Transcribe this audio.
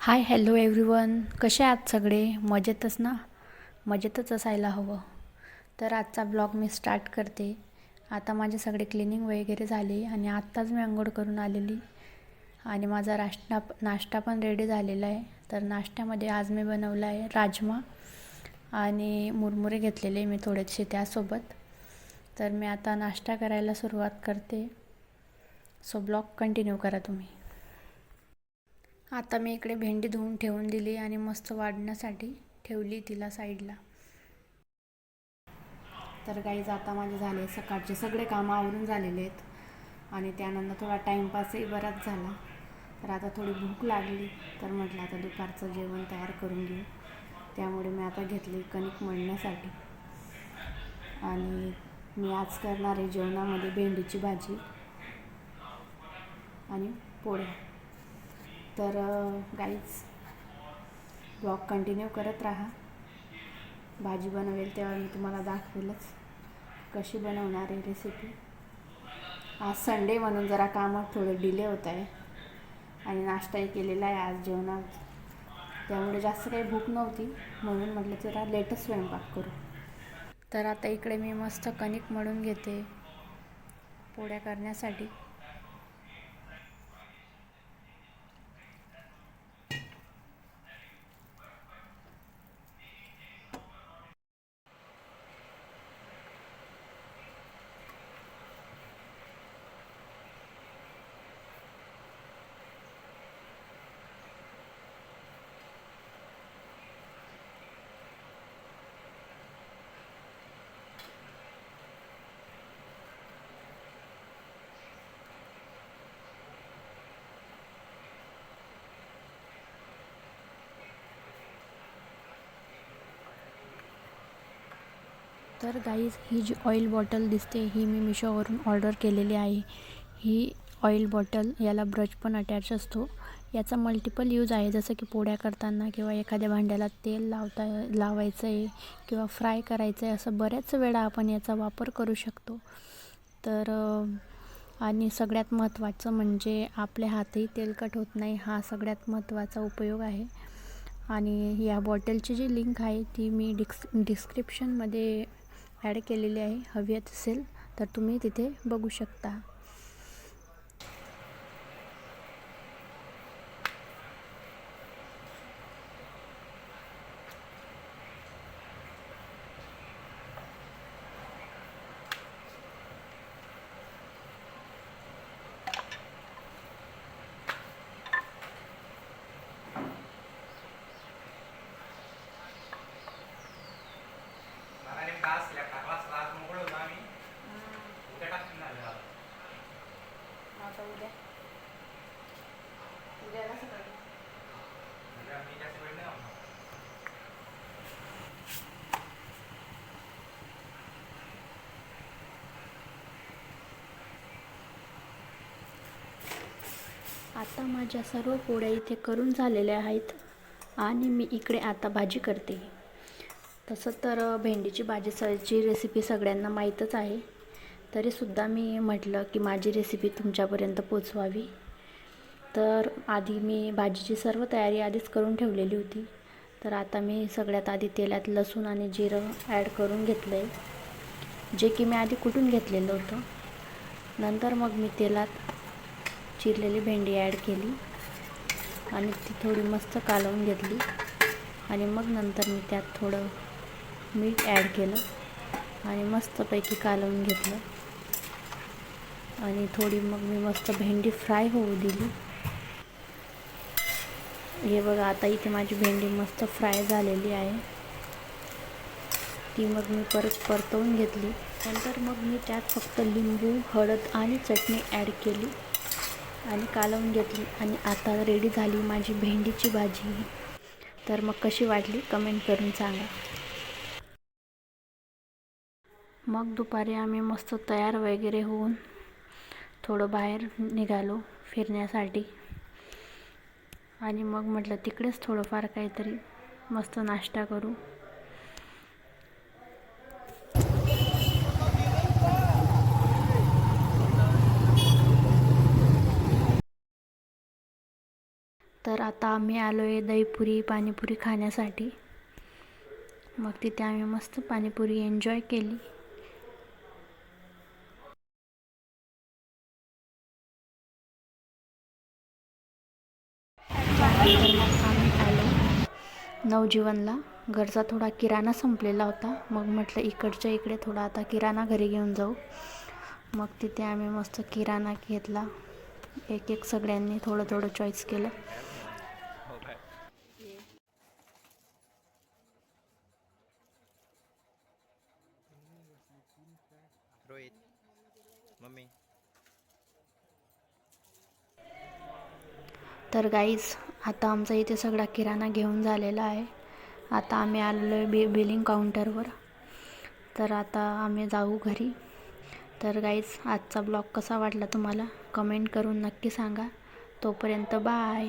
Hi hello everyone कसे आहात सगळे? मजेतच ना? मजेतच असायला हवं. तर आजचा ब्लॉग मी स्टार्ट करते. आता माझे सगळे क्लिनिंग वगैरे झाले आणि आत्ताच मी आंघोळ करून आलेली. आणि माझा नाश्ता नाश्ता पण रेडी झालेला आहे. तर नाश्त्यामध्ये आज मी बनवला आहे राजमा आणि मुरमुरे घेतलेले मी थोडेसे त्यासोबत. तर मी आता नाश्ता करायला सुरुवात करते. सो ब्लॉग कंटिन्यू करा तुम्ही. आता मी इकडे भेंडी धुवून ठेवून दिली आणि मस्त वाढण्यासाठी ठेवली तिला साईडला. तर काही आता माझे झाले सकाळचे सगळे कामं आवरून झालेले आहेत. आणि त्यानंतर थोडा टाईमपासही बराच झाला. तर आता थोडी भूक लागली. तर म्हटलं आता दुपारचं जेवण तयार करून घेऊ. त्यामुळे मी आता घेतली कणिक मळण्यासाठी. आणि मी आज करणार आहे जेवणामध्ये भेंडीची भाजी आणि पोळ्या. तर गाईज ब्लॉग कंटिन्यू करत राहा. भाजी बनवेल तेव्हा मी तुम्हाला दाखवेलच कशी बनवणार आहे रेसिपी आज संडे म्हणून जरा कामात थोडं डिले होत आहे आणि नाश्ताही केलेला आहे आज जेवणात. त्यामुळे जास्त काही भूक नव्हती म्हणून म्हटलं जरा लेटच स्वयंपाक करू. तर आता इकडे मी मस्त कणिक मळून घेते. पोळ्या करण्यासाठी. तर गाईज ही जी ऑइल बॉटल दिसते ही मी मिशोवरून ऑर्डर केलेली आहे. ही ऑइल बॉटल याला ब्रश पण अटॅच असतो. याचा मल्टिपल यूज आहे. जसं की पोळ्या करताना किंवा एखाद्या भांड्याला तेल लावता लावायचं आहे किंवा फ्राय करायचं आहे असं बऱ्याच वेळा आपण याचा वापर करू शकतो. तर आणि सगळ्यात महत्त्वाचं म्हणजे आपले हातही तेलकट होत नाही हा सगळ्यात महत्त्वाचा उपयोग आहे. आणि या बॉटलची जी लिंक आहे ती मी डिस्क डिस्क्रिप्शनमध्ये ॲड केलेली आहे हवी असेल तर तुम्ही तिथे बघू शकता. उद्या उद्याला सकाळी? मी जास्त वेळ नाही. आता माझ्या सर्व पोळ्या इथे करून झालेल्या आहेत आणि मी इकडे आता भाजी करते. तसं तर भेंडीची भाजी ची रेसिपी सगळ्यांना माहीतच आहे. तरीसुद्धा मी म्हटलं की माझी रेसिपी तुमच्यापर्यंत पोचवावी. तर आधी मी भाजीची सर्व तयारी आधीच करून ठेवलेली होती. तर आता मी सगळ्यात आधी तेलात लसूण आणि जिरं ॲड करून घेतलं आहे जे की मी आधी कुठून घेतलेलं होतं. नंतर मग मी तेलात चिरलेली भेंडी ॲड केली. आणि ती थोडी मस्त कालवून घेतली. आणि मग नंतर मी त्यात थोडं मीठ ॲड केलं आणि मस्तपैकी कालवून घेतलं. आणि थोडी मग मी मस्त भेंडी फ्राय होऊ दिली. हे बघा आता इथे माझी भेंडी मस्त फ्राय झालेली आहे. ती मग मी परत परतवून घेतली. नंतर मग मी त्यात फक्त लिंबू हळद आणि चटणी ॲड केली आणि कालवून घेतली. आणि आता रेडी झाली माझी भेंडीची भाजी. तर मग कशी वाटली? कमेंट करून सांगा. मग दुपारी आम्ही मस्त तयार वगैरे होऊन थोडं बाहेर निघालो फिरण्यासाठी. आणि मग म्हटलं तिकडेच थोडंफार काहीतरी मस्त नाश्ता करू. तर आता आम्ही आलो आहे दहीपुरी पाणीपुरी खाण्यासाठी. मग तिथे आम्ही मस्त पाणीपुरी एन्जॉय केली. मग आम्ही आलो नवजीवनला. घरचा थोडा किराणा संपलेला होता. मग म्हटलं इकडच्या इकडे थोडा आता किराणा घरी घेऊन जाऊ. मग तिथे आम्ही मस्त किराणा घेतला. एक एक सगळ्यांनी थोडं थोडं चॉईस केलं. तर गाईज आता आमचा इथे सगळा किराणा घेऊन झालेला आहे. आता आम्ही आलेलो आहे बि बिलिंग काउंटरवर तर आता आम्ही जाऊ घरी. तर गाईज आजचा ब्लॉग कसा वाटला तुम्हाला? कमेंट करून नक्की सांगा. तोपर्यंत बाय